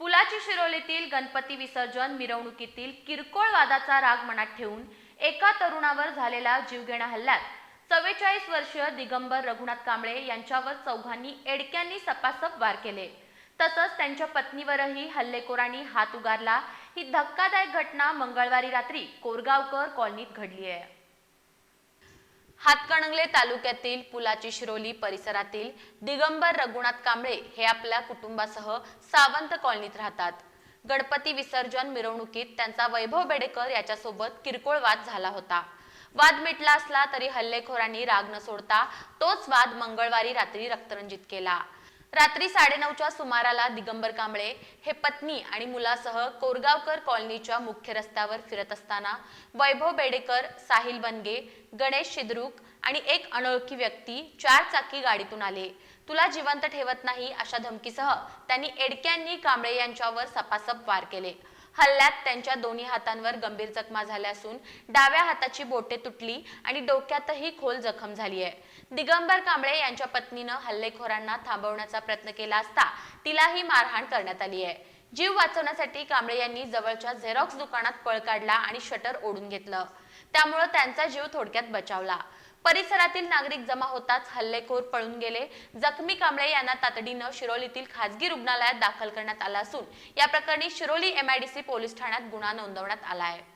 पुलाची शिरोलीतील गणपती विसर्जन मिरवणुकीतील किरकोळ वादाचा राग मनात ठेवून एका तरुणावर झालेल्या जीवघेणा हल्ल्यात चव्वेचाळीस वर्षीय दिगंबर रघुनाथ कांबळे यांच्यावर चौघांनी एडक्यांनी सपासप वार केले. तसंच त्यांच्या पत्नीवरही हल्लेखोरांनी हात उगारला. ही धक्कादायक घटना मंगळवारी रात्री कोरगावकर कॉलनीत घडली आहे. हातकणंगले तालुक्यातील पुलाची शिरोली परिसरातील दिगंबर रघुनाथ कांबळे हे आपल्या कुटुंबासह सावंत कॉलनीत राहतात. गणपती विसर्जन मिरवणुकीत त्यांचा वैभव बेडेकर याच्यासोबत किरकोळ वाद झाला होता. वाद मिटला असला तरी हल्लेखोरांनी राग न सोडता तोच वाद मंगळवारी रात्री रक्तरंजित केला. रात्री साडेनऊच्या सुमाराला दिगंबर कांबळे हे पत्नी आणि मुलासह कोरगावकर कॉलनीच्या मुख्य रस्त्यावर फिरत असताना वैभव बेडेकर साहिल बनगे गणेश शिद्रुक आणि एक अनोळखी व्यक्ती चार चाकी गाडीतून आले. तुला जिवंत ठेवत नाही अशा धमकीसह त्यांनी एडक्यांनी कांबळे यांच्यावर सपासप वार केले. हल्ल्यात त्यांच्या दोन्ही हातांवर गंभीर जखमा झाल्या असून डाव्या हाताची बोटे तुटली आणि डोक्यातही खोल जखम झाली आहे. दिगंबर कांबळे यांच्या पत्नीनं हल्लेखोरांना थांबवण्याचा प्रयत्न केला असता तिलाही मारहाण करण्यात आली आहे. जीव वाचवण्यासाठी कांबळे यांनी जवळच्या झेरॉक्स दुकानात पळ काढला आणि शटर ओढून घेतलं. त्यामुळं त्यांचा जीव थोडक्यात बचावला. परिसरातील नागरिक जमा होताच हल्लेखोर पळून गेले. जखमी कांबळे यांना तातडीनं शिरोलीतील खासगी रुग्णालयात दाखल करण्यात आला असून या प्रकरणी शिरोली एमआयडीसी पोलीस ठाण्यात गुन्हा नोंदवण्यात आला आहे.